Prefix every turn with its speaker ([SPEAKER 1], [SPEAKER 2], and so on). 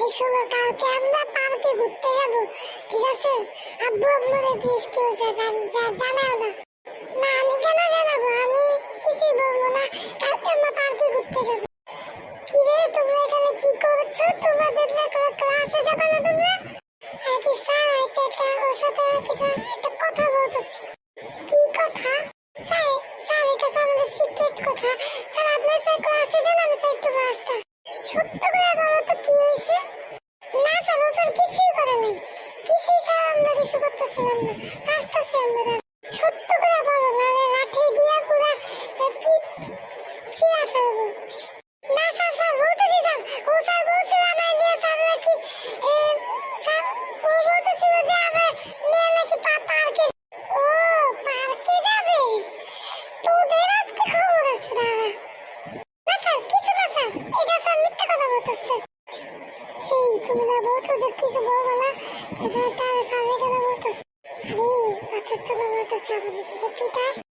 [SPEAKER 1] এই শোনো, কালকে আমরা পার্কে ঘুরতে যাব, ঠিক আছে? আব্বু আম্মুরে প্লিজ কেউ জানাও না। না, আমি কেন জানাব? আমি কিছুই বলব না। কালকে আমরা পার্কে ঘুরতে যাব। কি রে, তোমরা এখানে কি করছ? তোমাদের না ক্লাসে যাবে না তোমরা? আর স্যার, এটা একটা ওর সাথে কিছু, একটা কথা বলতেছি। কি কথা? স্যার স্যার, এটা আমাদের সিক্রেট কথা স্যার আপনার স্যার ক্লাসে যান আমি স্যার একটু ব্যস্ত সত্য করে বলো তো কি হয়েছে না স্যার ও স্যার কিছুই করে নাই কিছুই স্যার আমরা কিছু করতেছিলাম না হাসতেছি আমরা সত্য করে বলো, নাহলে লাঠি দিয়া পুরা পিঠ ছিঁড়া ফেলব? না স্যার স্যার, বলতেছি স্যার, ও স্যার বলছিল আমার নিয়ে স্যার নাকি না কিছু না স্যার না তাহলে স্যার এখানে বলতেছে আরে বাচ্চা চলে বলতেছে আমাদের যদি পিটায়